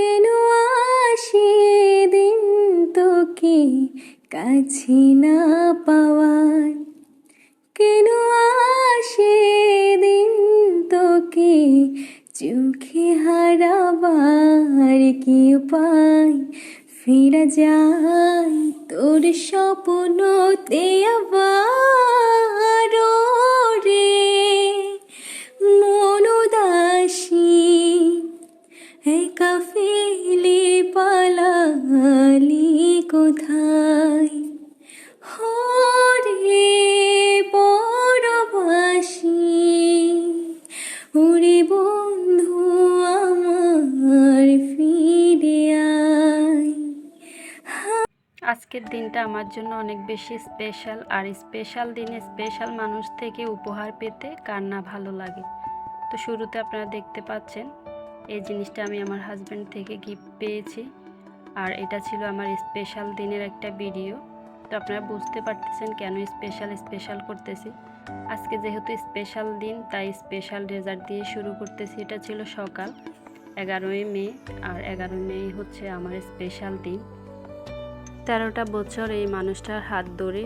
কেন আসে দিন তোকে কাছে না পাওয়ার? কেন আসে দিন তোকে চোখে হারাবার কি উপায়? ফিরে যায় তোর স্বপ্নতে আবার রে। দিনটা আমার জন্য অনেক বেশি স্পেশাল আর স্পেশাল দিনে স্পেশাল মানুষ থেকে উপহার পেতে কার না ভালো লাগে। তো শুরুতে আপনারা দেখতে পাচ্ছেন, এই জিনিসটা আমি আমার হাজব্যান্ড থেকে গিফট পেয়েছি আর এটা ছিল আমার স্পেশাল দিনের একটা ভিডিও তো আপনারা বুঝতে পারতেছেন কেন স্পেশাল স্পেশাল করতেছি। আজকে যেহেতু স্পেশাল দিন, তাই স্পেশাল রেজাল্ট দিয়ে শুরু করতেছি। এটা ছিল সকাল, এগারোই মে আর এগারোই মে হচ্ছে আমার স্পেশাল দিন। তেরোটা বছর এই মানুষটার হাত ধরে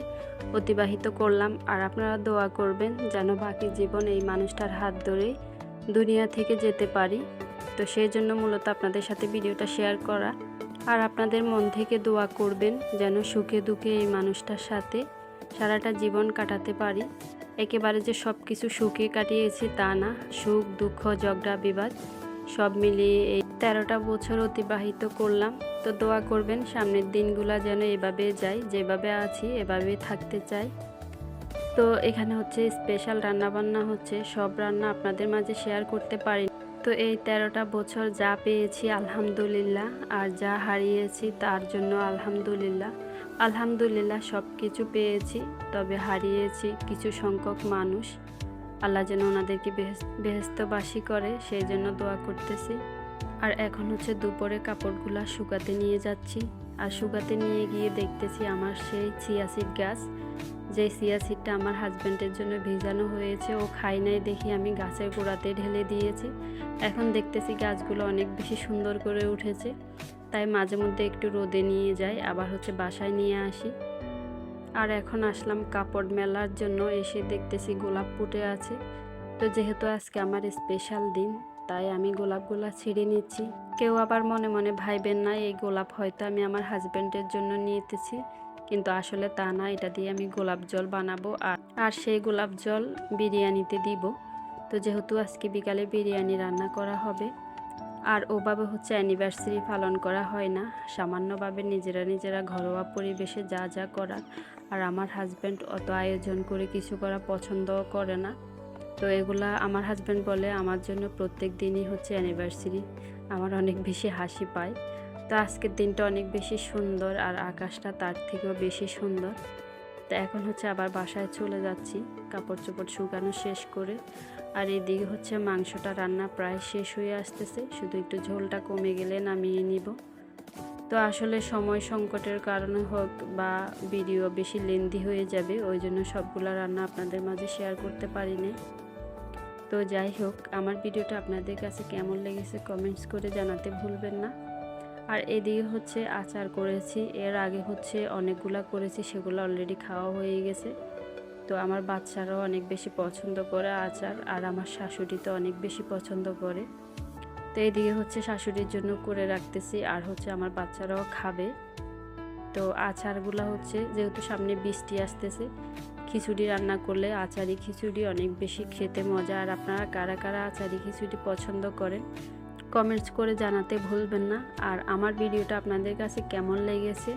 অতিবাহিত করলাম আর আপনারা দোয়া করবেন যেন বাকি জীবন এই মানুষটার হাত ধরে দুনিয়া থেকে যেতে পারি। তো সেই জন্য মূলত আপনাদের সাথে ভিডিওটা শেয়ার করা। আর আপনাদের মন থেকে দোয়া করবেন যেন সুখে দুঃখে এই মানুষটার সাথে সারাটা জীবন কাটাতে পারি। একেবারে যে সব কিছু সুখে কাটিয়েছি তা না, সুখ, দুঃখ, ঝগড়া, বিবাদ সব মিলিয়ে এই তেরোটা বছর অতিবাহিত করলাম। তো দোয়া করবেন সামনের দিনগুলা যেন এভাবে যাই যেভাবে আছি, এভাবেই থাকতে চাই। তো এখানে হচ্ছে স্পেশাল রান্নাবান্না হচ্ছে, সব রান্না আপনাদের মাঝে শেয়ার করতে পারি। তো এই তেরোটা বছর যা পেয়েছি আলহামদুলিল্লাহ, আর যা হারিয়েছি তার জন্য আলহামদুলিল্লাহ। আলহামদুলিল্লাহ সব কিছু পেয়েছি, তবে হারিয়েছি কিছু সংখ্যক মানুষ। আল্লাহ যেন ওনাদেরকে বেহেস- বেহেস্তবাসী করে, সেই জন্য দোয়া করতেছি। আর এখন হচ্ছে দুপুরে কাপড়গুলো শুকাতে নিয়ে যাচ্ছি। আর শুকাতে নিয়ে গিয়ে দেখতেছি আমার সেই সিয়াসিড গাছ যে সিয়াসিডটা আমার হাজব্যান্ডের জন্য ভিজানো হয়েছে, ও খাই নাই দেখি আমি গাছের গোড়াতে ঢেলে দিয়েছি। এখন দেখতেছি গাছগুলো অনেক বেশি সুন্দর করে উঠেছে, তাই মাঝে মধ্যে একটু রোদে নিয়ে যাই, আবার হচ্ছে বাসায় নিয়ে আসি। আর এখন আসলাম কাপড় মেলার জন্য, এসে দেখতেছি গোলাপ ফুটে আছে। তো যেহেতু আজকে আমার স্পেশাল দিন তাই আমি গোলাপগুলা ছিঁড়ে নিচ্ছি। কেউ আবার মনে মনে ভাইবেন না, এই গোলাপ হয়তো আমি আমার হাজব্যান্ডের জন্য নিয়েতেছি। কিন্তু আসলে তা না, এটা দিয়ে আমি গোলাপ জল বানাবো আর আর সেই গোলাপ জল বিরিয়ানিতে দিব। তো যেহেতু আজকে বিকালে বিরিয়ানি রান্না করা হবে, আর ওভাবে হচ্ছে অ্যানিভার্সারি পালন করা হয় না, সামান্যভাবে নিজেরা নিজেরা ঘরোয়া পরিবেশে যা যা করার, আর আমার হাজব্যান্ড অত আয়োজন করে কিছু করা পছন্দও করে না। তো এগুলা আমার হাজব্যান্ড বলে, আমার জন্য প্রত্যেক দিনই হচ্ছে অ্যানিভার্সারি আমার অনেক বেশি হাসি পায়। তো আজকের দিনটা অনেক বেশি সুন্দর আর আকাশটা তার থেকেও বেশি সুন্দর। তো এখন হচ্ছে আবার বাসায় চলে যাচ্ছি কাপড় চোপড় শুকানো শেষ করে। আর এদিকে হচ্ছে মাংসটা রান্না প্রায় শেষ হয়ে আসতেছে, শুধু একটু ঝোলটা কমে গেলে নামিয়ে নিব। তো আসলে সময় সংকটের কারণে হোক বা ভিডিও বেশি লেন্দি হয়ে যাবে, ওই জন্য সবগুলা রান্না আপনাদের মাঝে শেয়ার করতে পারিনি তো যাই হোক, আমার ভিডিওটা আপনাদের কাছে কেমন লেগেছে কমেন্টস করে জানাতে ভুলবেন না। আর এদিকে হচ্ছে আচার করেছি, এর আগে হচ্ছে অনেকগুলা করেছি, সেগুলো অলরেডি খাওয়া হয়ে গেছে। তো আমার বাচ্চারাও অনেক বেশি পছন্দ করে আচার, আর আমার শাশুড়ি তো অনেক বেশি পছন্দ করে। তো এদিকে হচ্ছে শাশুড়ির জন্য করে রাখতেছি, আর হচ্ছে আমার বাচ্চারাও খাবে। তো আচারগুলো হচ্ছে যেহেতু সামনে বৃষ্টি আসতেছে খিচুড়ি রান্না করলে আচারি খিচুড়ি অনেক বেশি খেতে মজা। আর আপনারা কারা কারা আচারি খিচুড়ি পছন্দ করেন কমেন্টস করে জানাতে ভুলবেন না। আর আমার ভিডিওটা আপনাদের কাছে কেমন লেগেছে,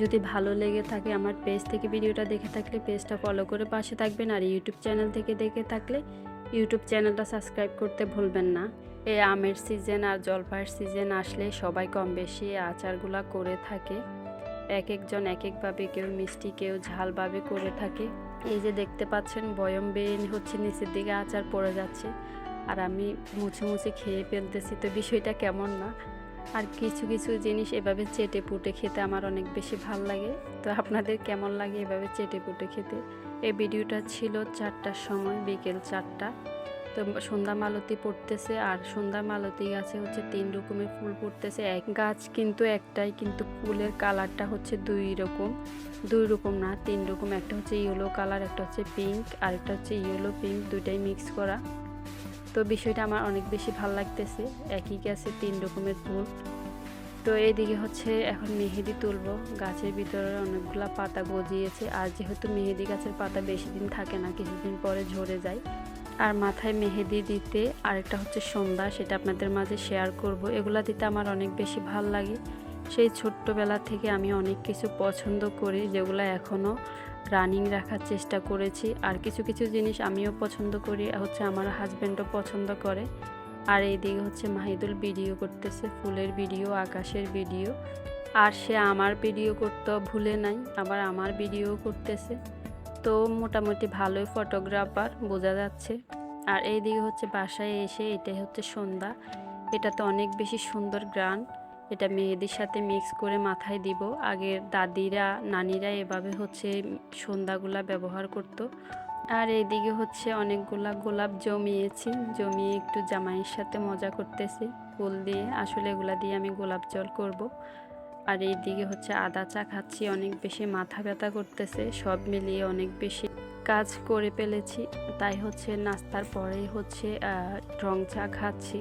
যদি ভালো লেগে থাকে আমার পেজ থেকে ভিডিওটা দেখে থাকলে পেজটা ফলো করে পাশে থাকবেন। আর ইউটিউব চ্যানেল থেকে দেখে থাকলে ইউটিউব চ্যানেলটা সাবস্ক্রাইব করতে ভুলবেন না। এই আমের সিজন আর জলপাইয়ের সিজন আসলে সবাই কম বেশি আচারগুলা করে থাকে। এক একজন এক একভাবে কেউ মিষ্টি, কেউ ঝালভাবে করে থাকে। এই যে দেখতে পাচ্ছেন, বয়ম বেয়ে হচ্ছে নিচের দিকে, আচার পড়ে যাচ্ছে। আর আমি মুছে মুছে খেয়ে ফেলতেছি, তো বিষয়টা কেমন না? আর কিছু কিছু জিনিস এভাবে চেটে পুটে খেতে আমার অনেক বেশি ভালো লাগে। তো আপনাদের কেমন লাগে এভাবে চেটে পুটে খেতে? এই ভিডিওটা ছিল চারটার সময়, বিকেল চারটা। তো সন্ধ্যা মালতী পড়তেছে আর সন্ধ্যা মালতী গাছে হচ্ছে তিন রকমের ফুল পড়তেছে। এক গাছ কিন্তু একটাই, কিন্তু ফুলের কালারটা হচ্ছে দুই রকম। দুই রকম না, তিন রকম। একটা হচ্ছে ইয়েলো কালার, একটা হচ্ছে পিঙ্ক, আর একটা হচ্ছে ইয়েলো পিঙ্ক, দুইটাই মিক্স করা। তো বিষয়টা আমার অনেক বেশি ভালো লাগতেছে, একই গাছে তিন রকমের ফুল। তো এইদিকে হচ্ছে এখন মেহেদি তুলব। গাছের ভিতরে অনেকগুলা পাতা গজিয়েছে। আর যেহেতু মেহেদি গাছের পাতা বেশি দিন থাকে না, কিছুদিন পরে ঝরে যায়। আর মাথায় মেহেদি দিতে আরেকটা হচ্ছে সন্ধ্যা, সেটা আপনাদের মাঝে শেয়ার করব। এগুলা দিতে আমার অনেক বেশি ভালো লাগে। সেই ছোট্টবেলা থেকে আমি অনেক কিছু পছন্দ করি, যেগুলো এখনও রানিং রাখার চেষ্টা করেছি। আর কিছু কিছু জিনিস আমিও পছন্দ করি, হচ্ছে আমার হাজব্যান্ডও পছন্দ করে। আর এইদিকে হচ্ছে মাহিদুল ভিডিও করতেছে, ফুলের ভিডিও আকাশের ভিডিও আর সে আমার ভিডিও করতেও ভুলে নাই, আবার আমার ভিডিও করতেছে। তো মোটামুটি ভালোই ফটোগ্রাফার বোঝা যাচ্ছে। আর এইদিকে হচ্ছে বাসায় এসে এটাই হচ্ছে সন্ধ্যা। এটা তো অনেক বেশি সুন্দর গ্রান। এটা মেহেদির সাথে মিক্স করে মাথায় দিব। আগের দাদিরা, নানিরা এভাবে হচ্ছে সন্ধ্যাগুলা ব্যবহার করতো। আর এইদিকে হচ্ছে অনেকগুলা গোলাপ জমিয়েছি। জমিয়ে একটু জামাইয়ের সাথে মজা করতেছি। ফুল দিয়ে। আসলে এগুলা দিয়ে আমি গোলাপ জল করব। আর এইদিকে হচ্ছে আদা চা খাচ্ছি, অনেক বেশি মাথা ব্যথা করতেছে, সব মিলিয়ে অনেক বেশি কাজ করে ফেলেছি। তাই হচ্ছে নাস্তার পরেই হচ্ছে রং চা খাচ্ছি।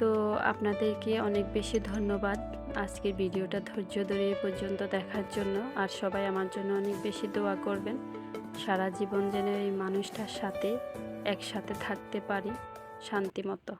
তো আপনাদেরকে অনেক বেশি ধন্যবাদ আজকের ভিডিওটা ধৈর্য ধরে পর্যন্ত দেখার জন্য। আর সবাই আমার জন্য অনেক বেশি দোয়া করবেন। সারা জীবন যেন এই মানুষটার সাথে একসাথে থাকতে পারি শান্তি মতো